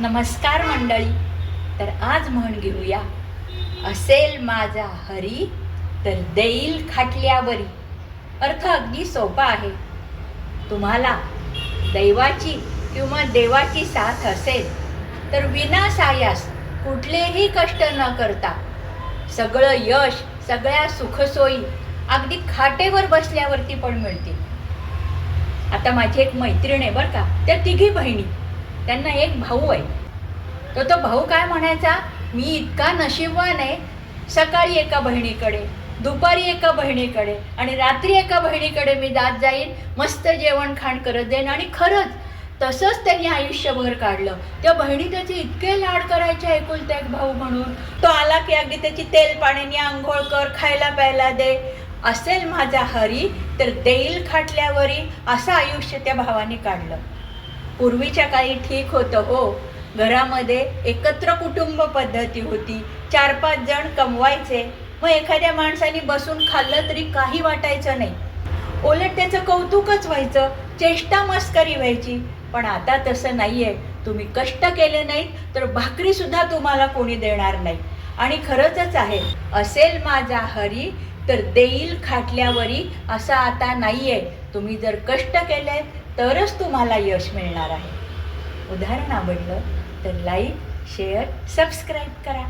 नमस्कार मंडळी. तर आज म्हण घेऊया. असेल माझा हरी तर देईल खाटल्यावरी. अर्थ अगदी सोपा आहे. तुम्हाला दैवाची किंवा देवाची साथ असेल तर विना सायास कुठलेही कष्ट न करता सगळं यश सगळ्या सुखसोयी अगदी खाटेवर बसल्यावरती पण मिळतील. आता माझी एक मैत्रीण आहे बरं का त्या तिघी बहिणी. त्यांना एक भाऊ आहे. तर तो भाऊ काय म्हणायचा? मी इतका नशीबवान आहे. सकाळी एका बहिणीकडे दुपारी एका बहिणीकडे आणि रात्री एका बहिणीकडे मी जात जाईन मस्त जेवण खाण करत जाईन आणि खरंच तसंच त्यांनी आयुष्यभर काढलं. त्या बहिणी त्याचे इतके लाड करायचे ऐकुलत्या एक भाऊ म्हणून तो आला की अगदी त्याची तेल पाण्याने आंघोळ कर खायला प्यायला दे. असेल माझा हरी तर देईल खाटल्यावरी असं आयुष्य त्या भावाने काढलं. पूर्वीच्या काळी ठीक होतं हो. घरामध्ये एकत्र कुटुंब पद्धती होती. चार पाच जण कमवायचे. मग एखाद्या माणसाने बसून खाल्लं तरी काही वाटायचं नाही. उलट त्याचं कौतुकच व्हायचं. चेष्टा मस्करी व्हायची. पण आता तसं नाही आहे तुम्ही कष्ट केले नाहीत तर भाकरीसुद्धा तुम्हाला कोणी देणार नाही. आणि खरंच आहे असेल माझा हरी तर देईल खाटल्यावरी असं आता नाही आहे तुम्ही जर कष्ट केले तरच तुम्हाला यश मिळणार आहे. उदाहरण आवडलं तर लाईक शेअर सबस्क्राईब करा.